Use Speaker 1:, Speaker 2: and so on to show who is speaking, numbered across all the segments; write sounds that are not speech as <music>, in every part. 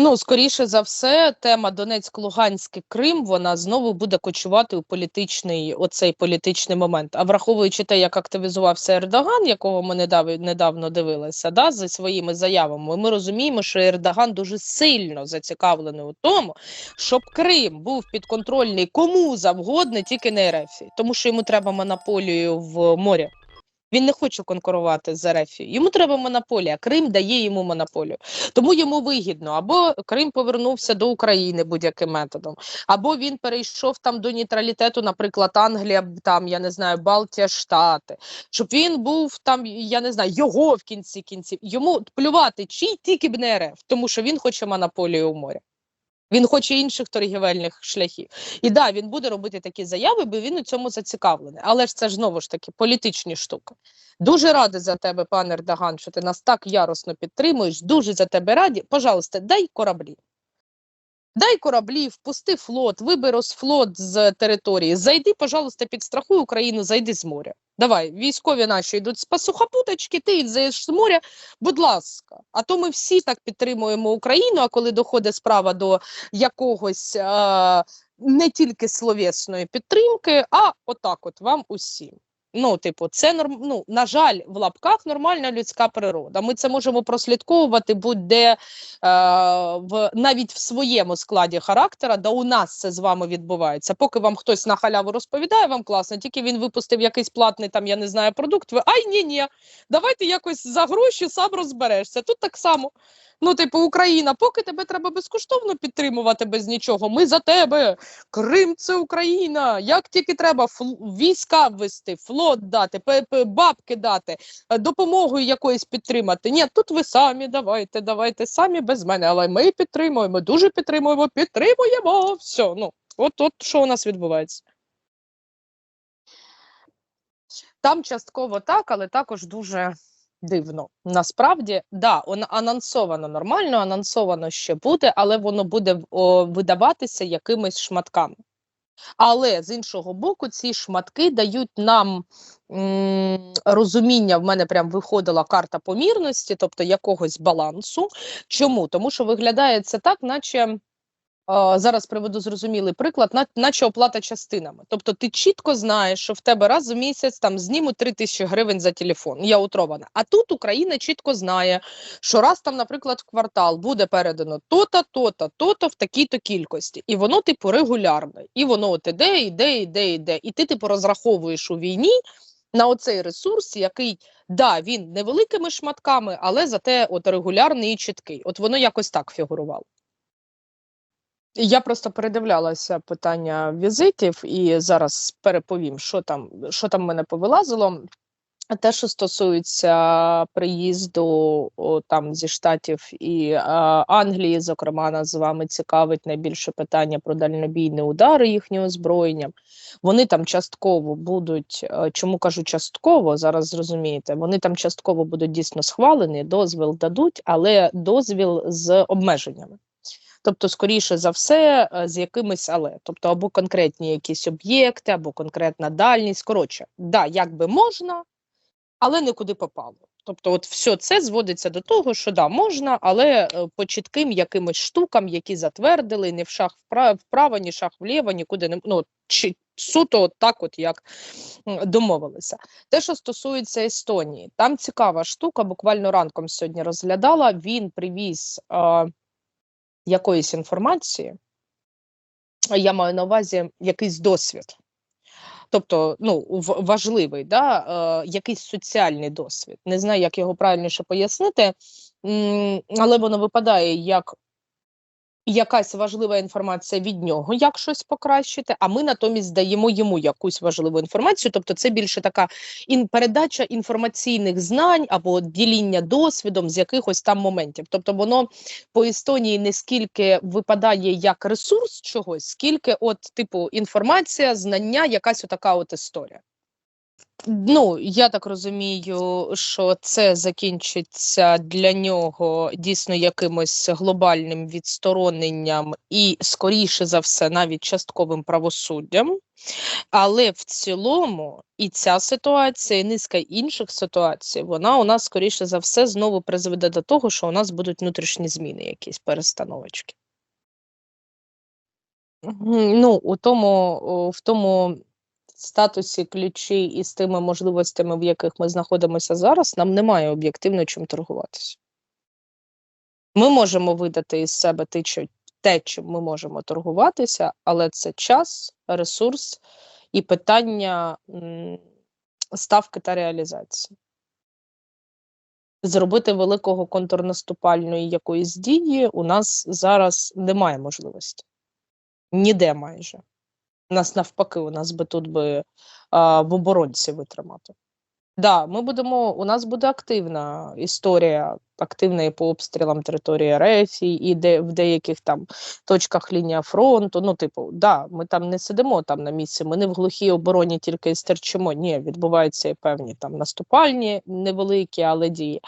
Speaker 1: Ну, скоріше за все, тема Донецьк-Луганський Крим вона знову буде кочувати у політичний оцей політичний момент. А враховуючи те, як активізувався Ердоган, якого ми недав, недавно дивилися, да, зі своїми заявами, ми розуміємо, що Ердоган дуже сильно зацікавлений у тому, щоб Крим був підконтрольний кому завгодно, тільки не РФ, тому що йому треба монополію в морі. Він не хоче конкурувати з РФ. Йому треба монополія. Крим дає йому монополію. Тому йому вигідно або Крим повернувся до України будь-яким методом, або він перейшов там до нейтралітету, наприклад, Англія, там я не знаю, Балтія, Штати, щоб він був там, я не знаю, його в кінці кінців. Йому плювати чий тільки б не РФ, тому що він хоче монополію у морі. Він хоче інших торгівельних шляхів. І да, він буде робити такі заяви, бо він у цьому зацікавлений. Але ж це ж знову ж таки політичні штуки. Дуже ради за тебе, пане Ердоган, що ти нас так яросно підтримуєш. Дуже за тебе раді. Пожалуйста, дай кораблі. Дай кораблі, впусти флот, вибери флот з території. Зайди, пожалуйста, підстрахуй Україну, зайди з моря. Давай, військові наші йдуть з сухопуточки, ти йдеш з моря, будь ласка. А то ми всі так підтримуємо Україну. А коли доходить справа до якогось е не тільки словесної підтримки, а отак, от вам усім. Ну, типу, це норм... ну, на жаль, в лапках нормальна людська природа. Ми це можемо прослідковувати будь-де е, в навіть в своєму складі характера, да у нас це з вами відбувається. Поки вам хтось на халяву розповідає, вам класно, тільки він випустив якийсь платний там, я не знаю, продукт. Ви ай ні, ні, давайте якось за гроші сам розберешся. Тут так само. Ну, типу, Україна, поки тебе треба безкоштовно підтримувати без нічого. Ми за тебе. Крим це Україна. Як тільки треба війська ввести, флот дати, бабки дати, е, допомогою якоюсь підтримати. Ні, тут ви самі давайте, давайте самі без мене. Але ми підтримуємо, дуже підтримуємо, підтримуємо. Все, ну от, от що у нас відбувається. Там частково так, але також дуже дивно. Насправді, да, он анонсовано нормально, анонсовано ще буде, але воно буде о, видаватися якимись шматками. Але з іншого боку, ці шматки дають нам розуміння. В мене прям виходила карта помірності, тобто якогось балансу. Чому? Тому що виглядає це так, наче зараз приведу зрозумілий приклад, наче оплата частинами. Тобто ти чітко знаєш, що в тебе раз в місяць там знімуть 3 тисячі гривень за телефон. Я утрована. А тут Україна чітко знає, що раз там, наприклад, в квартал буде передано то-то, то-то, то-то в такій-то кількості. І воно, типу, регулярне. І воно от іде, іде, іде, іде. І ти, типу, розраховуєш у війні. На оцей ресурс, який да, він невеликими шматками, але зате от регулярний і чіткий. От воно якось так фігурувало. Я просто передивлялася питання візитів і зараз переповім, що там що там мене повилазило. Те, що стосується приїзду о, там зі штатів і а, Англії, зокрема, нас з вами цікавить найбільше питання про дальнобійні удари їхнього озброєння. Вони там частково будуть, е, чому кажу частково, зараз зрозумієте, вони там частково будуть дійсно схвалені, дозвіл дадуть, але дозвіл з обмеженнями. Тобто, скоріше за все, е, з якимись але, тобто, або конкретні якісь об'єкти, або конкретна дальність. Коротше, да, як би можна, але не куди попало. Тобто, от все це зводиться до того, що да, можна, але е, по чітким якимось штукам, які затвердили, не в шах вправо, вправо ні шах вліво, нікуди не ну, чи суто от так, от як домовилися. Те, що стосується Естонії, там цікава штука. Буквально ранком сьогодні розглядала. Він привіз. Е, якоїсь інформації, я маю на увазі якийсь досвід. Тобто, ну, важливий, да, е, якийсь соціальний досвід. Не знаю, як його правильніше пояснити, але воно випадає як якась важлива інформація від нього, як щось покращити. А ми натомість даємо йому якусь важливу інформацію. Тобто, це більше така ін передача інформаційних знань або діління досвідом з якихось там моментів. Тобто, воно по Естонії не скільки випадає як ресурс чогось, скільки, от, типу, інформація, знання, якась отака от історія. Ну, я так розумію, що це закінчиться для нього дійсно якимось глобальним відстороненням і, скоріше за все, навіть частковим правосуддям. Але в цілому і ця ситуація, і низка інших ситуацій, вона у нас, скоріше за все, знову призведе до того, що у нас будуть внутрішні зміни, якісь перестановочки. Ну, у тому, в тому статусі ключі і з тими можливостями, в яких ми знаходимося зараз, нам немає об'єктивно чим торгуватися. Ми можемо видати із себе те, чим ми можемо торгуватися, але це час, ресурс і питання ставки та реалізації. Зробити великого контрнаступальної якоїсь дії у нас зараз немає можливості. Ніде майже. Нас навпаки, у нас би тут би а, в оборонці витримати. Да, ми будемо, у нас буде активна історія, активна і по обстрілам території РФ, і і де в деяких там точках лінія фронту. Ну, типу, да, ми там не сидимо там на місці, ми не в глухій обороні тільки стерчимо. Ні, відбуваються і певні там наступальні невеликі, але дії.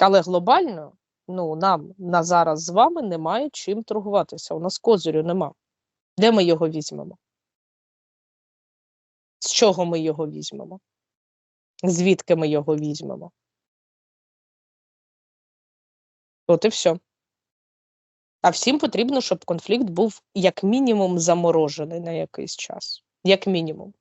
Speaker 1: Але глобально, ну нам на зараз з вами немає чим торгуватися. У нас козирю нема. Де ми його візьмемо? З чого ми його візьмемо? Звідки ми його візьмемо? От і все. А всім потрібно, щоб конфлікт був як мінімум заморожений на якийсь час. Як мінімум.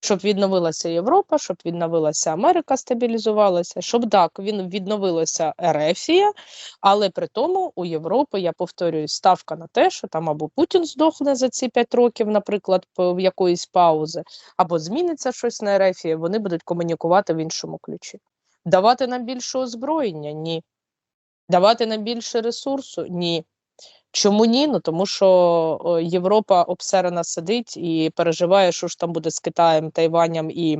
Speaker 1: Щоб відновилася Європа, щоб відновилася Америка, стабілізувалася, щоб так, він відновилася Ерефія, але при тому у Європи, я повторюю, ставка на те, що там або Путін здохне за ці 5 років, наприклад, в якоїсь паузи, або зміниться щось на Ерефії, вони будуть комунікувати в іншому ключі. Давати нам більше озброєння? Ні. Давати нам більше ресурсу? Ні. Чому ні? Ну тому що Європа обсерена сидить і переживає, що ж там буде з Китаєм, Тайванем і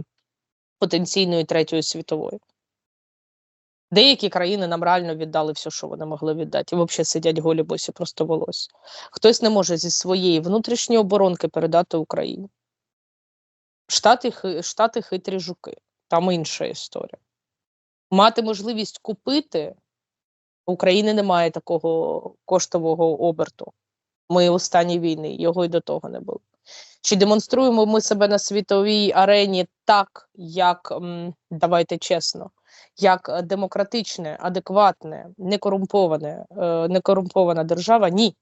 Speaker 1: потенційною третьою світовою. Деякі країни нам реально віддали все, що вони могли віддати, і взагалі сидять голі босі просто волосся. Хтось не може зі своєї внутрішньої оборонки передати Україні. Штати, штати хитрі жуки, там інша історія. Мати можливість купити України немає такого коштового оберту. Ми у стані війни, його й до того не було. Чи демонструємо ми себе на світовій арені так, як давайте чесно, як демократичне, адекватне, некорумповане, е, некорумпована держава? Ні.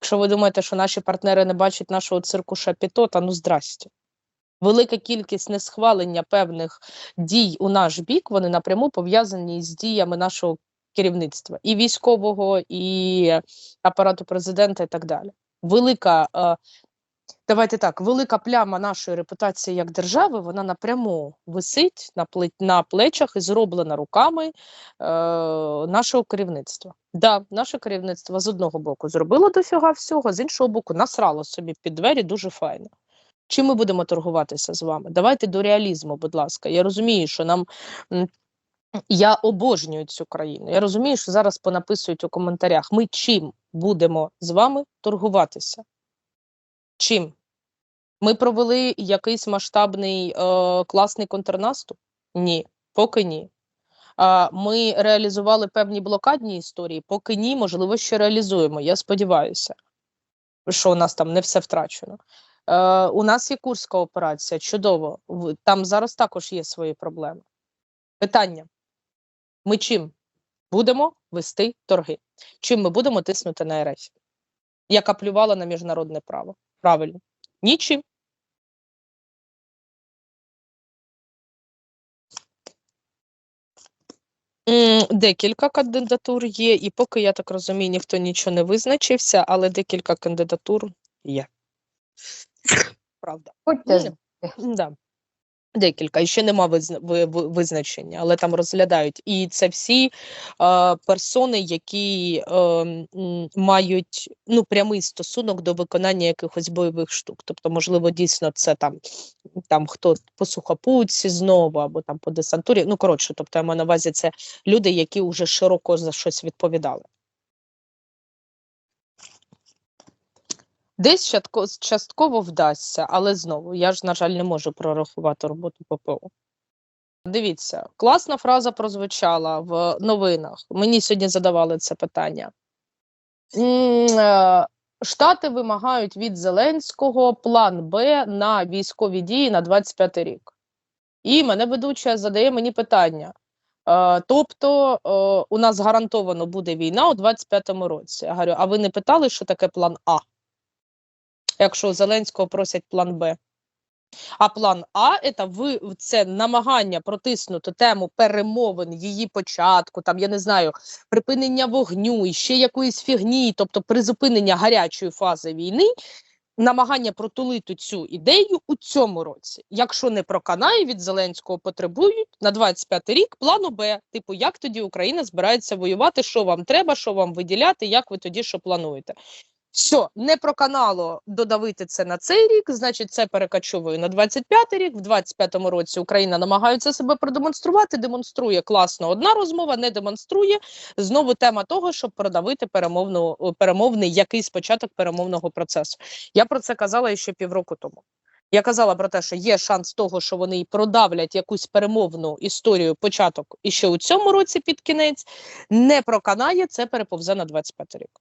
Speaker 1: Якщо ви думаєте, що наші партнери не бачать нашого цирку Шапіто, та ну здрасте. Велика кількість несхвалення певних дій у наш бік, вони напряму пов'язані з діями нашого керівництва і військового, і апарату президента, і так далі. Велика, е, давайте так, велика пляма нашої репутації як держави, вона напряму висить на на плечах і зроблена руками е, нашого керівництва. Да, наше керівництво з одного боку зробило дофіга всього, з іншого боку, насрало собі під двері дуже файно. Чим ми будемо торгуватися з вами? Давайте до реалізму, будь ласка. Я розумію, що нам я обожнюю цю країну. Я розумію, що зараз понаписують у коментарях: ми чим будемо з вами торгуватися? Чим? Ми провели якийсь масштабний е, класний контрнаступ? Ні, поки ні. А, ми реалізували певні блокадні історії, поки ні, можливо, ще реалізуємо. Я сподіваюся, що у нас там не все втрачено. Е, у нас є Курська операція, чудово. Там зараз також є свої проблеми. Питання: ми чим будемо вести торги? Чим ми будемо тиснути на РФ, яка плювала на міжнародне право? Правильно, нічим. Декілька кандидатур є, і поки я так розумію, ніхто нічого не визначився, але декілька кандидатур є. <laughs> Правда.
Speaker 2: Будьте
Speaker 1: Да. Декілька, і ще нема визна- ви- ви- визначення, але там розглядають. І це всі е, персони, які е, мають ну, прямий стосунок до виконання якихось бойових штук. Тобто, можливо, дійсно це там, там хто по сухопутці знову, або там по десантурі. Ну, коротше, тобто, я маю на увазі, це люди, які вже широко за щось відповідали. Десь частково вдасться, але знову я ж, на жаль, не можу прорахувати роботу ППО. Дивіться, класна фраза прозвучала в новинах. Мені сьогодні задавали це питання. Е, Штати вимагають від Зеленського план Б на військові дії на 25 рік. І мене ведуча задає мені питання. Е, тобто е, у нас гарантовано буде війна у 25-му році. Я говорю, а ви не питали, що таке план А? Якщо Зеленського просять план Б. А план А це ви це намагання протиснути тему перемовин, її початку, там я не знаю, припинення вогню і ще якоїсь фігні, тобто призупинення гарячої фази війни, намагання протулити цю ідею у цьому році. Якщо не проканає від Зеленського, потребують на 25 рік плану Б. Типу, як тоді Україна збирається воювати, що вам треба, що вам виділяти, як ви тоді що плануєте? Все, не проканало додавити це на цей рік, значить, це перекачовує на 25-й рік. В 25-му році Україна намагається себе продемонструвати. Демонструє класно одна розмова, не демонструє знову тема того, щоб продавити перемовну перемовний якийсь початок перемовного процесу. Я про це казала ще півроку тому. Я казала про те, що є шанс того, що вони продавлять якусь перемовну історію початок і ще у цьому році під кінець не проканає це переповзе на 25 рік.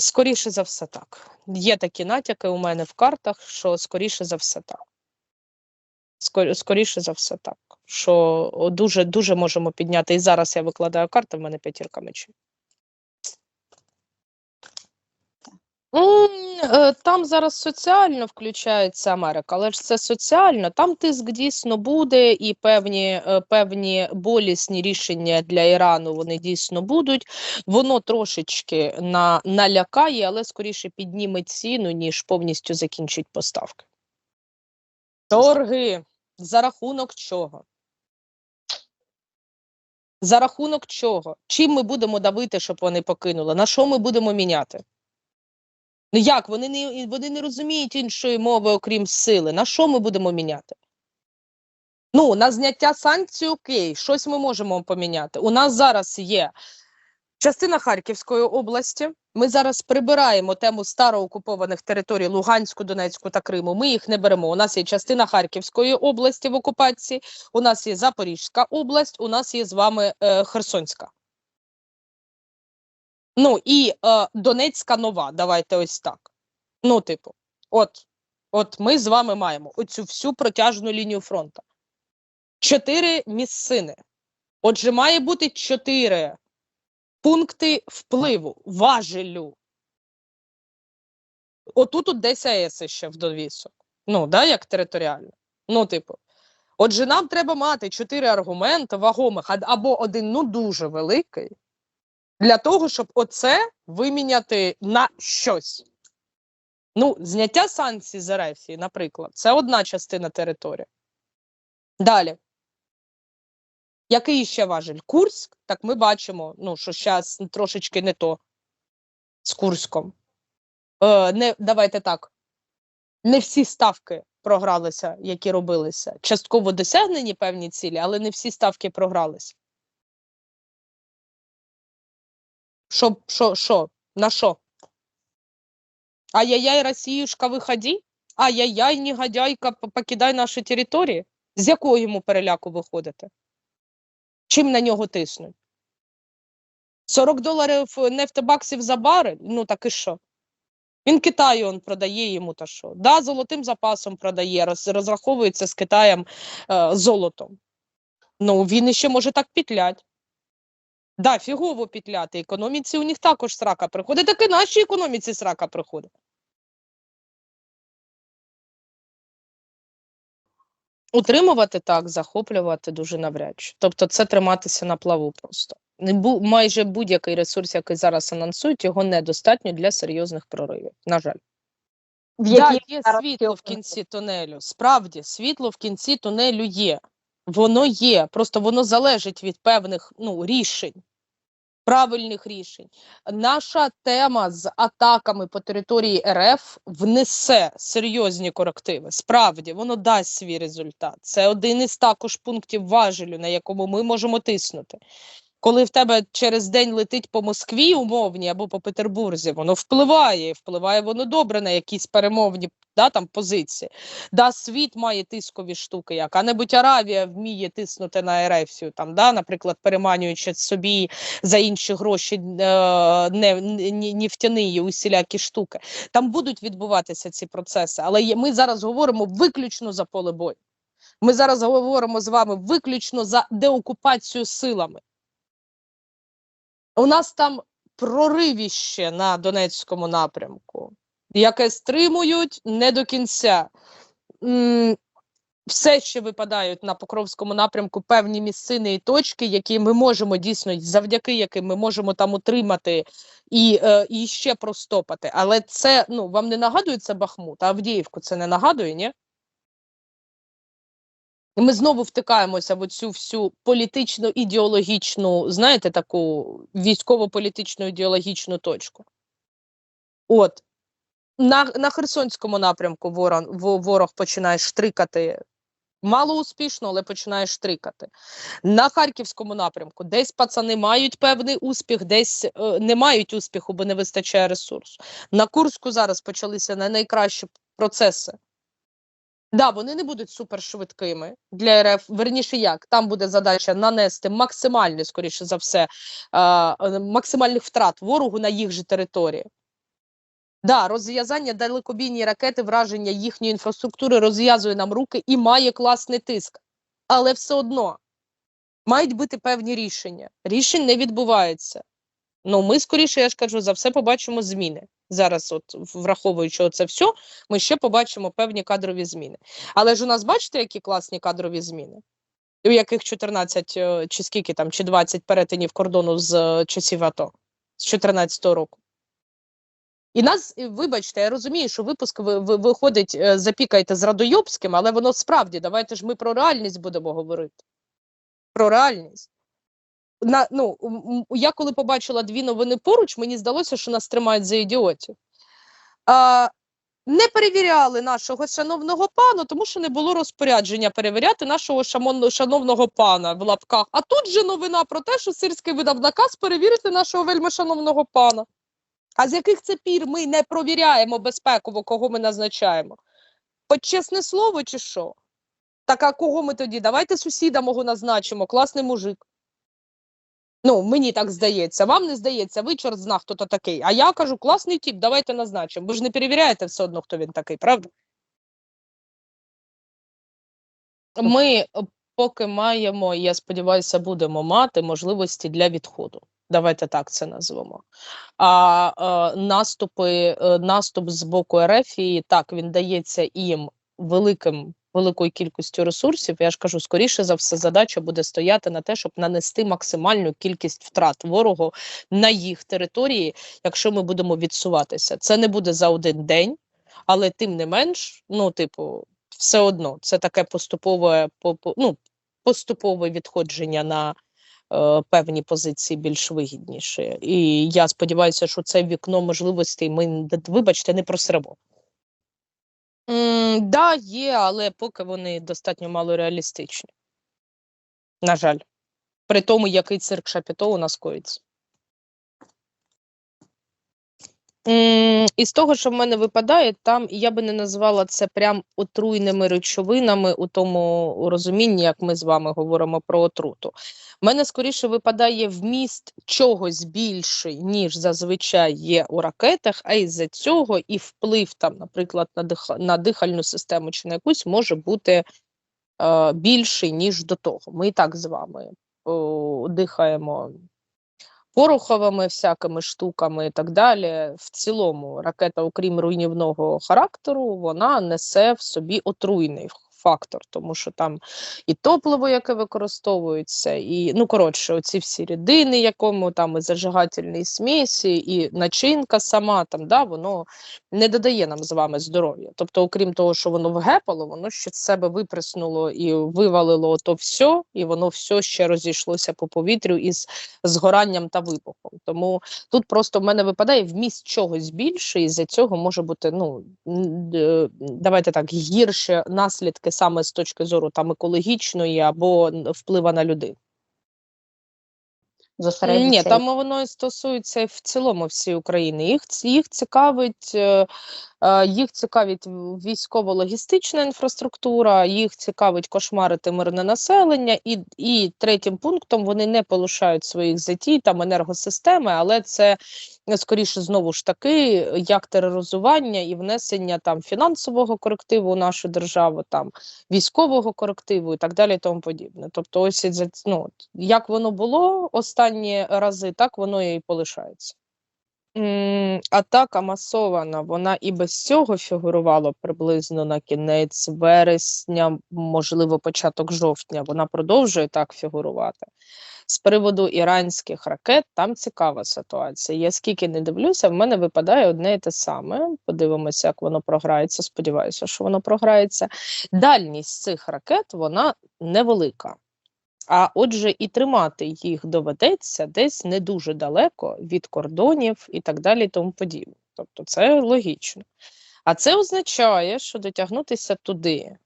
Speaker 1: Скоріше за все, так. Є такі натяки у мене в картах, що скоріше за все так. Скоріше за все так. Що дуже дуже можемо підняти. І зараз я викладаю карти, в мене п'ятірка мечів. Е, там зараз соціально включається Америка, але ж це соціально. Там тиск дійсно буде, і певні е, певні болісні рішення для Ірану вони дійсно будуть. Воно трошечки на, налякає, але скоріше підніме ціну, ніж повністю закінчить поставки. Торги за рахунок чого? За рахунок чого? Чим ми будемо давити, щоб вони покинули? На що ми будемо міняти? Ну як вони не вони не розуміють іншої мови, окрім сили. На що ми будемо міняти? Ну, на зняття санкцій окей, щось ми можемо поміняти. У нас зараз є частина Харківської області. Ми зараз прибираємо тему староокупованих територій Луганську, Донецьку та Криму. Ми їх не беремо. У нас є частина Харківської області в окупації, у нас є Запорізька область, у нас є з вами е, Херсонська. Ну і е, Донецька нова. Давайте ось так. Ну, типу, от от ми з вами маємо оцю всю протяжну лінію фронту. Чотири місцини. Отже, має бути чотири пункти впливу, важелю. Отут от десь АЕС ще в довісок. Ну, да, як територіально. Ну, типу. Отже, нам треба мати чотири аргументи вагомих або один ну дуже великий для того, щоб оце виміняти на щось. Ну, зняття санкцій з Ерефії, наприклад, це одна частина території. Далі. Який ще важель? Курськ, так ми бачимо, ну, що зараз трошечки не то з Курськом. Е, не, Давайте так. Не всі ставки програлися, які робилися. Частково досягнені певні цілі, але не всі ставки програлися. Що, що, що? На що? Ай-яй-яй, Росіюшка, виходи. Ай-яй-яй, негодяйка, покидай наші території. З якого йому переляку виходите? Чим на нього тиснуть? 40 доларів нефтебаксів за барель? Ну так і що? Він Китаю он продає йому та що. Да, золотим запасом продає, роз, розраховується з Китаєм е, золотом. Ну, він ще може так пітлять. Да, фігово пітляти. Економіці у них також срака приходить, так і нашій економіці срака приходить. Утримувати так, захоплювати дуже навряд чи. Тобто це триматися на плаву просто. Бу майже будь-який ресурс, який зараз анонсують, його недостатньо для серйозних проривів. На жаль. В да, є світло в кінці тунелю. Справді, світло в кінці тунелю є. Воно є, просто воно залежить від певних ну, рішень правильних рішень. Наша тема з атаками по території РФ внесе серйозні корективи. Справді воно дасть свій результат. Це один із також пунктів важелю, на якому ми можемо тиснути. Коли в тебе через день летить по Москві умовні або по Петербурзі, воно впливає, впливає воно добре на якісь перемовні да, там, позиції. Да, світ має тискові штуки, яка-небудь Аравія вміє тиснути на Ерефсію, там, да, наприклад, переманюючи собі за інші гроші е, не, нефтяні усілякі штуки. Там будуть відбуватися ці процеси, але ми зараз говоримо виключно за поле бою. Ми зараз говоримо з вами виключно за деокупацію силами. У нас там проривіще на Донецькому напрямку, яке стримують не до кінця. Все ще випадають на Покровському напрямку певні місцини і точки, які ми можемо дійсно, завдяки яким ми можемо там утримати і, е, і ще простопати. Але це ну вам не нагадує це Бахмут, а Авдіївку це не нагадує, ні? І ми знову втикаємося в цю всю політично ідеологічну, знаєте, таку військово-політичну ідеологічну точку. От на на Херсонському напрямку ворог, ворог починає штрикати. Мало успішно, але починає штрикати. На Харківському напрямку десь пацани мають певний успіх, десь е, не мають успіху, бо не вистачає ресурсу. На Курську зараз почалися найкращі процеси. Да, вони не будуть супершвидкими для РФ. Верніше, як там буде задача нанести максимальні, скоріше за все, е, максимальних втрат ворогу на їх же території. Да, розв'язання далекобійні ракети, враження їхньої інфраструктури розв'язує нам руки і має класний тиск. Але все одно мають бути певні рішення. Рішень не відбувається. Ну, ми скоріше, я ж кажу, за все побачимо зміни. Зараз, от враховуючи це все, ми ще побачимо певні кадрові зміни. Але ж у нас бачите, які класні кадрові зміни, у яких 14 е, чи скільки там, чи 20 перетинів кордону з е, часів АТО з 14 року. І нас, вибачте, я розумію, що випуск ви, ви, виходить, е, запікайте з Радойобським, але воно справді, давайте ж ми про реальність будемо говорити. Про реальність на ну я коли побачила дві новини поруч, мені здалося, що нас тримають за ідіотів. А, Не перевіряли нашого шановного пана, тому що не було розпорядження перевіряти нашого шановного пана в лапках. А тут же новина про те, що Сирський видав наказ перевірити нашого вельми шановного пана. А з яких це пір ми не провіряємо безпеково, кого ми назначаємо? Хоч чесне слово, чи що? Так а кого ми тоді? Давайте сусіда мого назначимо, класний мужик. Ну, мені так здається, вам не здається, ви чорт зна, хто то такий. А я кажу, класний тип, давайте назначимо. Ви ж не перевіряєте все одно, хто він такий, правда? Ми е, поки маємо, я сподіваюся, будемо мати можливості для відходу. Давайте так це назвемо. А е, наступи, е, наступ з боку РФ, так він дається їм великим великою кількістю ресурсів, я ж кажу, скоріше за все, задача буде стояти на те, щоб нанести максимальну кількість втрат ворогу на їх території, якщо ми будемо відсуватися. Це не буде за один день, але тим не менш, ну, типу, все одно це таке поступове ну, поступове відходження на. Е, певні позиції більш вигідніші, і я сподіваюся, що це вікно можливостей ми вибачте не просремо. М, да, є, але поки вони достатньо мало реалістичні. На жаль. При тому, який цирк Шапіто у нас коїться. Із того, що в мене випадає, там я би не назвала це прям отруйними речовинами у тому розумінні, як ми з вами говоримо про отруту. У мене скоріше випадає вміст чогось більший, ніж зазвичай є у ракетах, а із-за цього і вплив там, наприклад, на дих... на дихальну систему чи на якусь може бути е, більший, ніж до того. Ми і так з вами о, дихаємо пороховими всякими штуками і так далі. В цілому ракета, окрім руйнівного характеру, вона несе в собі отруйний фактор, тому що там і топливо, яке використовується, і ну коротше, оці всі рідини, якому там і зажигательні смісі, і начинка сама там, да, воно не додає нам з вами здоров'я. Тобто, окрім того, що воно вгепало, воно ще з себе випреснуло і вивалило то все, і воно все ще розійшлося по повітрю із згоранням та вибухом. Тому тут просто в мене випадає вміст чогось більше, і з-за цього може бути ну давайте так гірше наслідки саме з точки зору там екологічної або вплива на
Speaker 2: людей?
Speaker 1: Ні, там воно і стосується в цілому всієї України. Їх їх цікавить. Е, Їх цікавить військово-логістична інфраструктура, їх цікавить кошмарити мирне населення, і, і третім пунктом вони не полишають своїх затій там енергосистеми, але це е, скоріше знову ж таки як тероризування і внесення там фінансового корективу у нашу державу, там військового корективу і так далі, і тому подібне. Тобто, ось ну, як воно було останні рази, так воно і полишається. Атака масована, вона і без цього фігурувала приблизно на кінець вересня, можливо, початок жовтня. Вона продовжує так фігурувати. З приводу іранських ракет там цікава ситуація. Я скільки не дивлюся, в мене випадає одне і те саме. Подивимося, як воно програється. Сподіваюся, що воно програється. Дальність цих ракет вона невелика. А отже, і тримати їх доведеться десь не дуже далеко від кордонів і так далі, і тому подібне. Тобто, це логічно. А це означає, що дотягнутися туди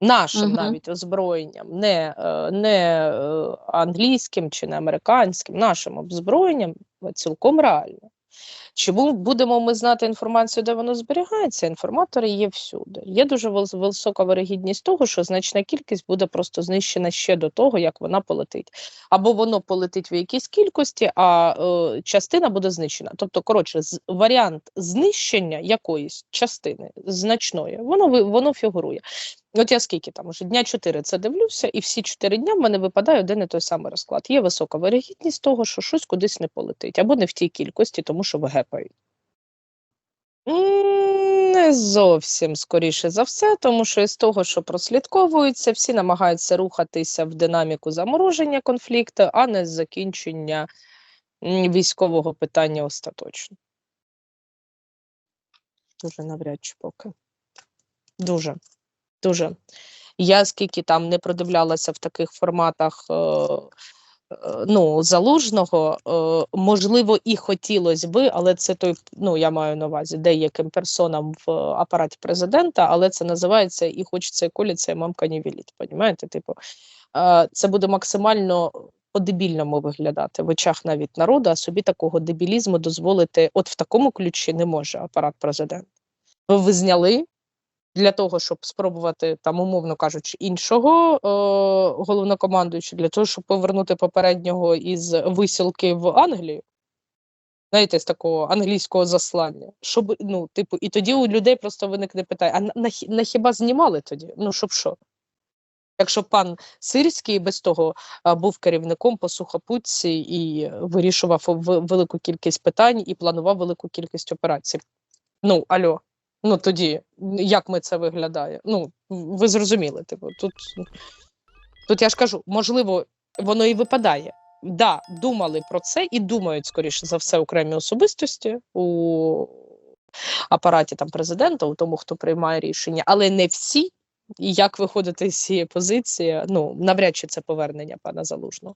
Speaker 1: нашим
Speaker 2: Мгм.
Speaker 1: навіть озброєнням, не, е, не е, англійським чи не американським, нашим озброєнням цілком реально. Чи будемо ми знати інформацію, де воно зберігається? Інформатори є всюди. Є дуже висока вирогідність того, що значна кількість буде просто знищена ще до того, як вона полетить. Або воно полетить в якійсь кількості, а е, частина буде знищена. Тобто, коротше, варіант знищення якоїсь частини значної, воно воно фігурує. От я скільки там уже дня 4 це дивлюся, і всі 4 дня в мене випадає один і той самий розклад. Є висока вирогідність того, що щось кудись не полетить, або не в тій кількості, тому що вигепають. М, Не зовсім скоріше за все, тому що із того, що прослідковується, всі намагаються рухатися в динаміку замороження конфлікту, а не закінчення військового питання остаточно. Дуже навряд чи поки. Дуже. Дуже. Я скільки там не продивлялася в таких форматах е, ну, залужного, е, можливо, і хотілося би, але це той, ну я маю на увазі деяким персонам в апараті президента, але це називається і хочеться, і коліться, і мамка не велить. Понімаєте? Типу, е, це буде максимально по-дебільному виглядати в очах навіть народу, а собі такого дебілізму дозволити, от в такому ключі не може апарат президента. Ви, ви зняли для того, щоб спробувати там, умовно кажучи, іншого е, головнокомандуючого, для того, щоб повернути попереднього із висілки в Англію. Знаєте, з такого англійського заслання. Щоб, ну, типу, і тоді у людей просто виникне питання: а на, на, на хіба знімали тоді? Ну, щоб що? Якщо пан Сирський без того був керівником по сухопутці і вирішував велику кількість питань і планував велику кількість операцій. Ну, альо, ну тоді як ми це виглядає? Ну, ви зрозуміли, типу, тут, тут я ж кажу, можливо, воно і випадає. Да, думали про це і думають, скоріше за все, окремі особистості у апараті там президента, у тому, хто приймає рішення, але не всі. І як виходити з цієї позиції, ну навряд чи це повернення пана Залужного.